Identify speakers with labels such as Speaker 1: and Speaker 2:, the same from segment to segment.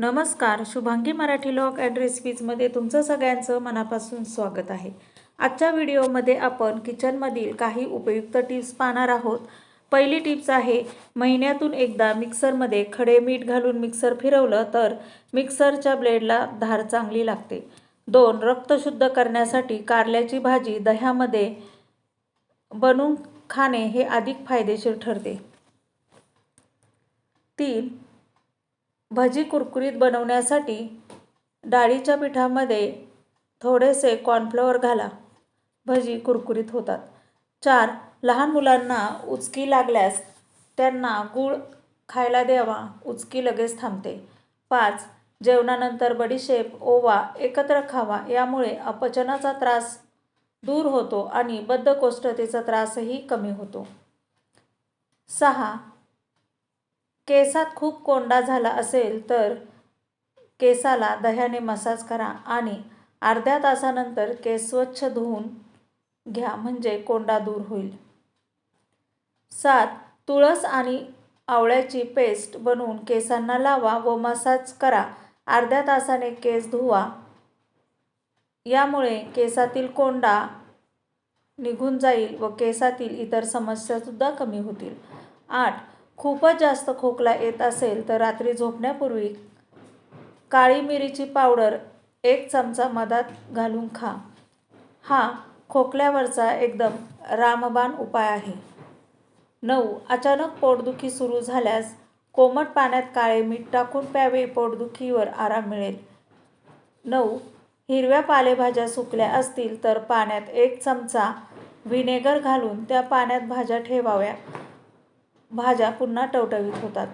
Speaker 1: नमस्कार Shubhangi Marathi log and रेसिपीजमध्ये तुमचं सगळ्यांचं मनापासून स्वागत आहे. आजच्या व्हिडिओमध्ये आपण किचनमधील काही उपयुक्त टिप्स पाहणार आहोत. पहिली टिप्स आहे महिन्यातून एकदा मिक्सरमध्ये खडे मीठ घालून मिक्सर फिरवलं तर मिक्सरच्या ब्लेडला धार चांगली लागते. दोन रक्त शुद्ध करण्यासाठी कारल्याची भाजी दह्यामध्ये बनवून खाणे हे अधिक फायदेशीर ठरते. तीन भजी कुरकुरीत बनवण्यासाठी डाळीच्या पिठामध्ये थोडेसे कॉर्नफ्लॉवर घाला. भजी कुरकुरीत होतात. चार लहान मुलांना उचकी लागल्यास त्यांना गूळ खायला द्यावा. उचकी लगेच थांबते. पाच जेवणानंतर बडीशेप ओवा एकत्र खावा. यामुळे अपचनाचा त्रास दूर होतो आणि बद्धकोष्ठतेचा त्रासही कमी होतो. सहा केसात खूप कोंडा झाला असेल तर केसाला दह्याने मसाज करा आणि अर्ध्या तासानंतर केस स्वच्छ धुवून घ्या म्हणजे कोंडा दूर होईल. सात तुळस आणि आवळ्याची पेस्ट बनवून केसांना लावा व मसाज करा. अर्ध्या तासाने केस धुवा. यामुळे केसातील कोंडा निघून जाईल व केसातील इतर समस्यासुद्धा कमी होतील. आठ खूपच जास्त खोकला येत असेल तर रात्री झोपण्यापूर्वी काळी मिरीची पावडर एक चमचा मधात घालून खा. हा खोकल्यावरचा एकदम रामबाण उपाय आहे. नऊ. अचानक पोटदुखी सुरू झाल्यास कोमट पाण्यात काळे मीठ टाकून प्यावे पोटदुखीवर आराम मिळेल. नऊ. हिरव्या पालेभाज्या सुकल्या असतील तर पाण्यात एक चमचा व्हिनेगर घालून त्या पाण्यात भाज्या ठेवाव्या. भाज्या पुन्हा टवटवीत होतात.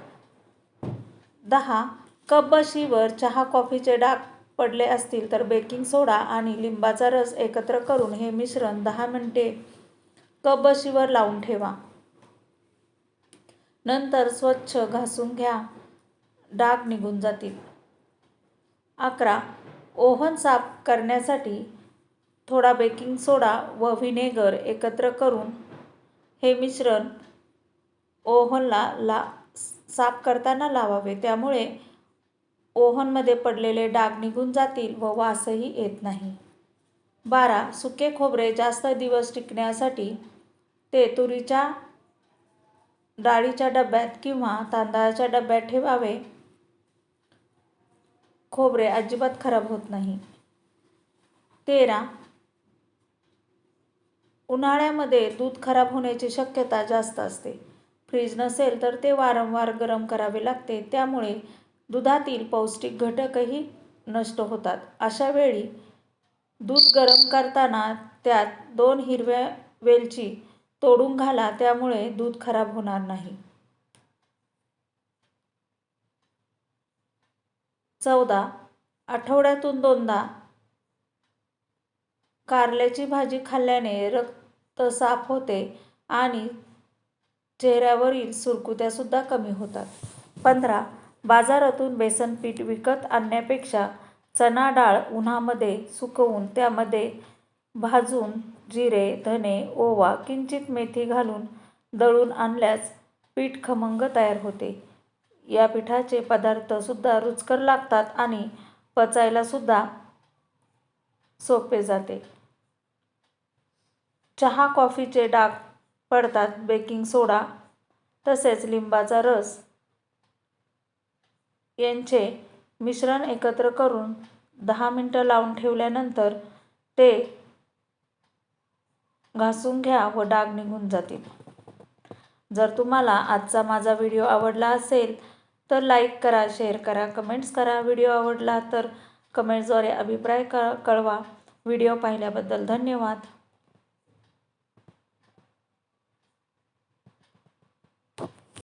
Speaker 1: दहा कप बशीवर चहा कॉफीचे डाग पडले असतील तर बेकिंग सोडा आणि लिंबाचा रस एकत्र करून हे मिश्रण दहा मिनिटे कप बशीवर लावून ठेवा. नंतर स्वच्छ घासून घ्या. डाग निघून जातील. अकरा ओव्हन साफ करण्यासाठी थोडा बेकिंग सोडा व व्हिनेगर एकत्र करून हे मिश्रण ओव्हनला ला साफ करताना लावावे. त्यामुळे ओव्हनमध्ये पडलेले डाग निघून जातील व वासही येत नाही. बारा. सुके खोबरे जास्त दिवस टिकण्यासाठी ते तुरीच्या डाळीच्या डब्यात किंवा तांदळाच्या डब्यात ठेवावे. खोबरे अजिबात खराब होत नाही. तेरा. उन्हाळ्यामध्ये दूध खराब होण्याची शक्यता जास्त असते. फ्रीज नसेल तर ते वारंवार गरम करावे लागते. त्यामुळे दुधातील पौष्टिक घटकही नष्ट होतात. अशा वेळी दूध गरम करताना त्यात दोन हिरव्या वेलची तोडून घाला. त्यामुळे दूध खराब होणार नाही. चौदा. आठवड्यातून दोनदा कारल्याची भाजी खाल्ल्याने रक्त साफ होते आणि चेहऱ्यावरील सुरकुत्यासुद्धा कमी होतात. पंधरा बाजारातून बेसन पीठ विकत आणण्यापेक्षा चणा डाळ उन्हामध्ये सुकवून त्यामध्ये भाजून जिरे धने ओवा किंचित मेथी घालून दळून आणल्यास पीठ खमंग तयार होते. या पिठाचे पदार्थसुद्धा रुचकर लागतात आणि पचायलासुद्धा सोपे जाते. चहा कॉफीचे डाग पडतात. Baking soda. तसेच लिंबाचा रस. यांचे मिश्रण एकत्र करून दहा मिनटं लावून ठेवल्यानंतर ते घासून घ्या व डाग निघून जातील. जर तुम्हाला आजचा माझा व्हिडिओ आवडला असेल तर लाईक करा शेअर करा कमेंट्स करा. व्हिडिओ आवडला तर कमेंट्सद्वारे अभिप्राय क कळवा. व्हिडिओ पाहिल्याबद्दल धन्यवाद.